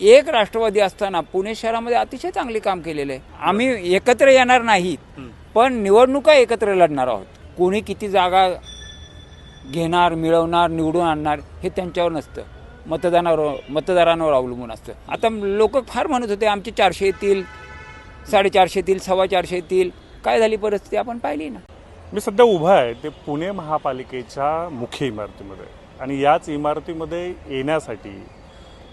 एक राष्ट्रवादी असताना पुणे शहरामध्ये अतिशय चांगले काम केलेलं. आहे आम्ही एकत्र येणार नाहीत पण निवडणुका एकत्र लढणार आहोत. कोणी किती जागा घेणार मिळवणार निवडून आणणार हे त्यांच्यावर नसतं. मतदानावर मतदारांवर अवलंबून असतं. आता लोक फार म्हणत होते आमचे चारशे येतील साडेचारशे येतील सव्वा चारशे येतील. काय झाली परिस्थिती आपण पाहिली ना. मी सध्या उभा आहे ते पुणे महापालिकेच्या मुख्य इमारतीमध्ये. आणि याच इमारतीमध्ये येण्यासाठी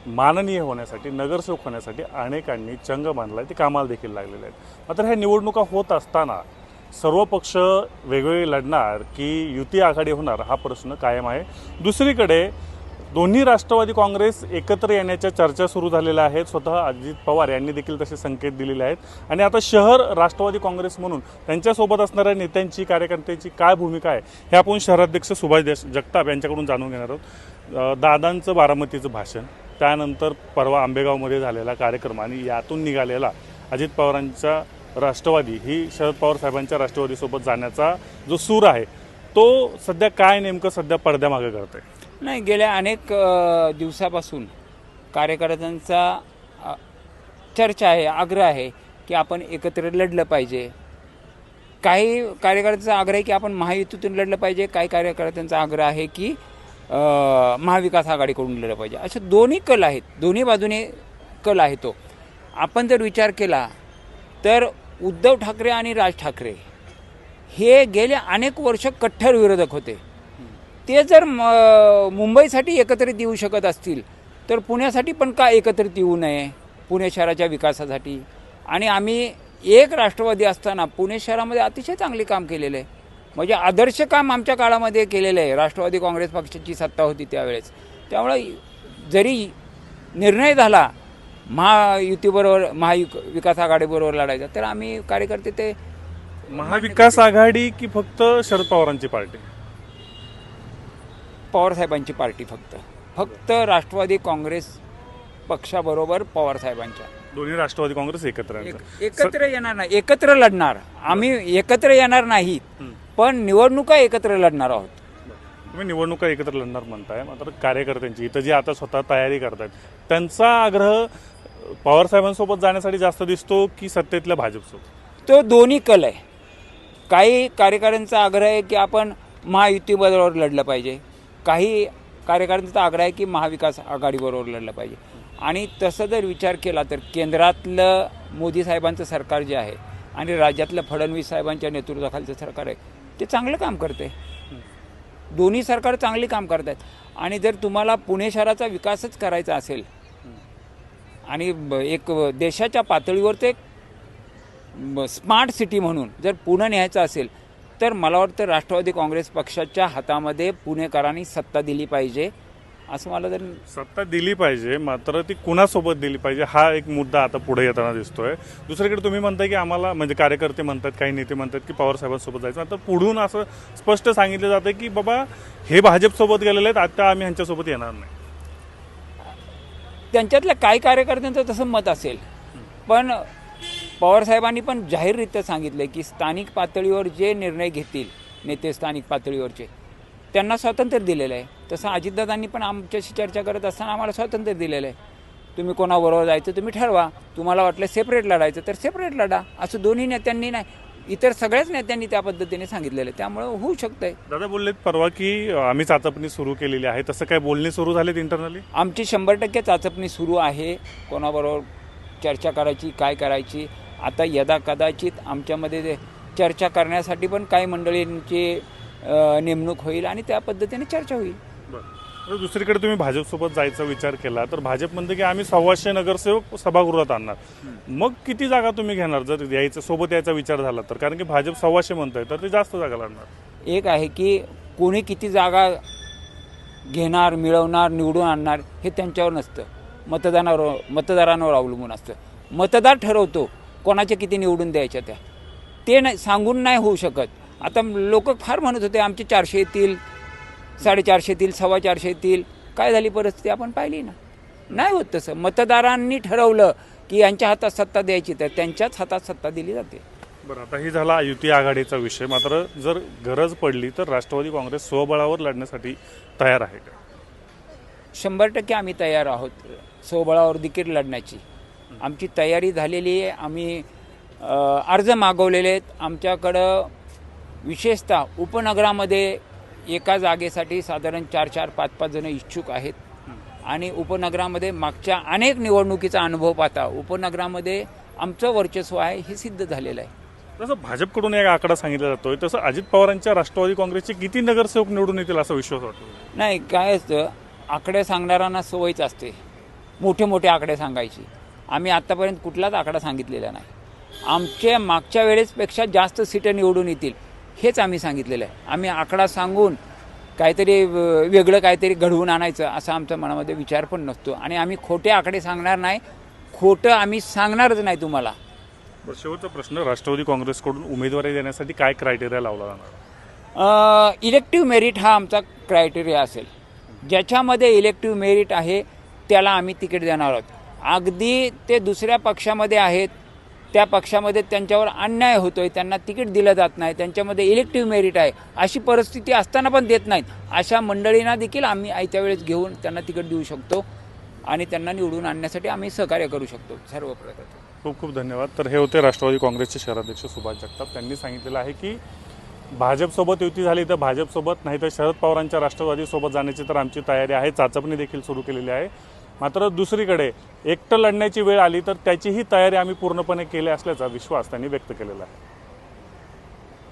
माननीय होण्यासाठी नगरसेवक होण्यासाठी अनेकांनी चंग बांधला ते कामाला देखील लागलेले आहेत. मात्र ह्या निवडणुका होत असताना सर्व पक्ष वेगवेगळे लढणार की युती आघाडी होणार हा प्रश्न कायम आहे. दुसरीकडे दोन्ही राष्ट्रवादी काँग्रेस एकत्र येण्याच्या चर्चा सुरू झालेल्या आहेत. स्वतः अजित पवार यांनी देखील तसे संकेत दिलेले आहेत. आणि आता शहर राष्ट्रवादी काँग्रेस म्हणून त्यांच्यासोबत असणाऱ्या नेत्यांची कार्यकर्त्यांची काय भूमिका आहे हे आपण शहराध्यक्ष सुभाष देश जगताप यांच्याकडून जाणून घेणार आहोत. दादांचं बारामतीचं भाषण. त्यानंतर परवा आंबेगावमध्ये झालेला कार्यक्रम आणि यातून निघालेला अजित पवारांचा राष्ट्रवादी ही शरद पवार साहेबांच्या राष्ट्रवादीसोबत जाण्याचा जो सूर आहे तो सध्या काय नेमकं सध्या पडद्यामागे करत आहे नाही गेल्या अनेक दिवसापासून कार्यकर्त्यांचा चर्चा आहे आग्रह आहे की आपण एकत्र लढलं पाहिजे. काही कार्यकर्त्यांचा आग्रह आहे की आपण महायुतीतून लढलं पाहिजे काही कार्यकर्त्यांचा आग्रह आहे की महाविकास आघाडीकडून दिलेलं पाहिजे. असे दोन्ही कल आहेत. दोन्ही बाजूने कल आहे तो. आपण जर विचार केला तर उद्धव ठाकरे आणि राज ठाकरे हे गेले अनेक वर्ष कट्टर विरोधक होते. ते जर मुंबईसाठी एकत्रित येऊ शकत असतील तर पुण्यासाठी पण का एकत्रित येऊ नये? पुणे शहराच्या विकासासाठी. आणि आम्ही एक राष्ट्रवादी असताना पुणे शहरामध्ये अतिशय चांगले काम केलेलं आहे. म्हणजे आदर्श काम आमच्या काळामध्ये केलेलं आहे. राष्ट्रवादी काँग्रेस पक्षाची सत्ता होती त्यावेळेस. त्यामुळे जरी निर्णय झाला महायुतीबरोबर महाविकास आघाडीबरोबर लढायचा तर आम्ही कार्यकर्ते ते महाविकास आघाडी की फक्त शरद पवारांची पार्टी? पवारसाहेबांची पार्टी फक्त. फक्त राष्ट्रवादी काँग्रेस पक्षाबरोबर पवारसाहेबांच्या दोन्ही राष्ट्रवादी काँग्रेस एकत्र एकत्र येणार नाही. एकत्र लढणार. आम्ही एकत्र येणार नाहीत. पण निवडणुका एकत्र लढणार आहोत. तुम्ही निवडणुका एकत्र लढणार म्हणताय मात्र कार्यकर्त्यांची. इथं जी आता स्वतः तयारी करतायत त्यांचा आग्रह पवार साहेबांसोबत जाण्यासाठी जास्त दिसतो की सत्तेतल्या भाजपसोबत? तो दोन्ही कल आहे. काही कार्यकर्त्यांचा आग्रह आहे की आपण महायुतीबरोबर लढलं पाहिजे. काही कार्यकर्त्यांचा आग्रह आहे की महाविकास आघाडीबरोबर लढलं पाहिजे. आणि तसं जर विचार केला तर केंद्रातलं मोदी साहेबांचं सरकार जे आहे आणि राज्यातलं फडणवीस साहेबांच्या नेतृत्वाखालचं सरकार आहे ते चांगलं काम करते दोन्ही सरकार चांगली काम करत आहेत आणि जर तुम्हाला पुणे शहराचा विकासच करायचा असेल आणि ब- एक देशाच्या पातळीवर ते स्मार्ट सिटी म्हणून जर पुणे न्यायचं असेल तर मला वाटतं राष्ट्रवादी काँग्रेस पक्षाच्या हातामध्ये पुणेकरांनी सत्ता दिली पाहिजे. असं मला जर सत्ता दिली पाहिजे मात्र ती कुणासोबत दिली पाहिजे हा एक मुद्दा आता पुढे येताना दिसतोय. दुसरीकडे तुम्ही म्हणताय की आम्हाला म्हणजे कार्यकर्ते म्हणतात काही नेते म्हणतात की पवार साहेबांसोबत जायचं. आता पुढून असं स्पष्ट सांगितलं जातं की बाबा हे भाजपसोबत गेलेले आहेत आता आम्ही ह्यांच्यासोबत येणार नाही. त्यांच्यातल्या काही कार्यकर्त्यांचं तसं मत असेल. पण पवारसाहेबांनी पण जाहीररित्या सांगितलं की स्थानिक पातळीवर जे निर्णय घेतील नेते स्थानिक पातळीवरचे त्यांना स्वातंत्र्य दिलेलं आहे. तसं अजितदादांनी पण आमच्याशी चर्चा करत असताना आम्हाला स्वातंत्र्य दिलेलं आहे. तुम्ही कोणाबरोबर जायचं तुम्ही ठरवा. तुम्हाला वाटलं सेपरेट लढायचं तर सेपरेट लढा. असं दोन्ही नेत्यांनी नाही इतर सगळ्याच नेत्यांनी त्या पद्धतीने सांगितलेलं आहे. त्यामुळं होऊ शकतंय. दादा बोललेत परवा की आम्ही चाचपणी सुरू केलेली आहे. तसं काय बोलणी सुरू झालीत इंटरनली आमची शंभर टक्के चाचपणी सुरू आहे. कोणाबरोबर चर्चा करायची काय करायची आता यदा कदाचित आमच्यामध्ये ते चर्चा करण्यासाठी पण काही मंडळींची नेमणूक होईल आणि त्या पद्धतीने चर्चा होईल. बरं. दुसरीकडे तुम्ही भाजपसोबत जायचा विचार केला तर भाजप म्हणते की आम्ही सव्वाशे नगरसेवक सभागृहात आणणार. मग किती जागा तुम्ही घेणार? जर यायचं सोबत यायचा विचार झाला तर. कारण की भाजप सव्वाशे म्हणतोय तर ते जास्त जागा लढणार एक आहे की कोणी किती जागा घेणार मिळवणार निवडून आणणार हे त्यांच्यावर नसतं. मतदानावर मतदारांवर अवलंबून असतं. मतदार ठरवतो कोणाच्या किती निवडून द्यायच्या त्या. ते नाही सांगून नाही होऊ शकत. आता लोक फार म्हणत होते आमचे चारशे येतील साडेचारशे येतील सव्वा चारशे येतील काय झाली परिस्थिती आपण पाहिली ना? नाही होत तसं. मतदारांनी ठरवलं की यांच्या हातात सत्ता द्यायची तर त्यांच्याच हातात सत्ता दिली जाते. बरं आता ही झाला युती आघाडीचा विषय. मात्र जर गरज पडली तर राष्ट्रवादी काँग्रेस स्वबळावर लढण्यासाठी तयार आहे का? शंभर टक्के आम्ही तयार आहोत स्वबळावर तिकीट लढण्याची. आमची तयारी झालेली आहे. आम्ही अर्ज मागवलेले आहेत. आमच्याकडं विशेषतः उपनगरामध्ये एका जागेसाठी साधारण चार चार पाच पाच जण इच्छुक आहेत. आणि उपनगरामध्ये मागच्या अनेक निवडणुकीचा अनुभव पाहता उपनगरामध्ये आमचं वर्चस्व आहे हे सिद्ध झालेलं आहे. तसं भाजपकडून एक आकडा सांगितला जातोय तसं अजित पवारांच्या राष्ट्रवादी काँग्रेसचे किती नगरसेवक निवडून येतील असा विश्वास वाटतो? नाही काय असतं आकडे सांगणाऱ्यांना सवयच असते. मोठे मोठे आकडे सांगायची. आम्ही आत्तापर्यंत कुठलाच आकडा सांगितलेला नाही. आमच्या मागच्या वेळेसपेक्षा जास्त सीटं निवडून येतील. हेच आम्ही सांगितलेलं आहे. आम्ही आकडा सांगून काहीतरी वेगळं काहीतरी घडवून आणायचं असा आमच्या मनामध्ये विचार पण नसतो. आणि आम्ही खोटे आकडे सांगणार नाही. खोटं आम्ही सांगणारच नाही तुम्हाला. शेवटचा प्रश्न राष्ट्रवादी काँग्रेसकडून उमेदवारी देण्यासाठी काय क्रायटेरिया लावला जाणार? इलेक्टिव्ह मेरिट हा आमचा क्रायटेरिया असेल. ज्याच्यामध्ये इलेक्टिव्ह मेरिट आहे त्याला आम्ही तिकीट देणार आहोत. अगदी ते दुसऱ्या पक्षामध्ये आहेत त्या पक्षामध्ये त्यांच्यावर अन्याय होतोय त्यांना तिकीट दिलं जात नाही त्यांच्यामध्ये इलेक्टिव्ह मेरिट आहे अशी परिस्थिती असताना पण देत नाहीत. अशा मंडळींना देखील आम्ही आयत्या वेळेस घेऊन त्यांना तिकीट देऊ शकतो आणि त्यांना निवडून आणण्यासाठी आम्ही सहकार्य करू शकतो सर्व प्रकारचं खूप खूप धन्यवाद. तर हे होते राष्ट्रवादी काँग्रेसचे शहराध्यक्ष सुभाष जगताप. त्यांनी सांगितलेलं आहे की भाजपसोबत युती झाली तर भाजपसोबत नाही तर शरद पवारांच्या राष्ट्रवादीसोबत जाण्याची तर आमची तयारी आहे चाचपणी देखील सुरू केलेली आहे. मात्र दुसरीकडे एकटं लढण्याची वेळ आली तर त्याचीही तयारी आम्ही पूर्णपणे केली असल्याचा विश्वास त्यांनी व्यक्त केलेला आहे.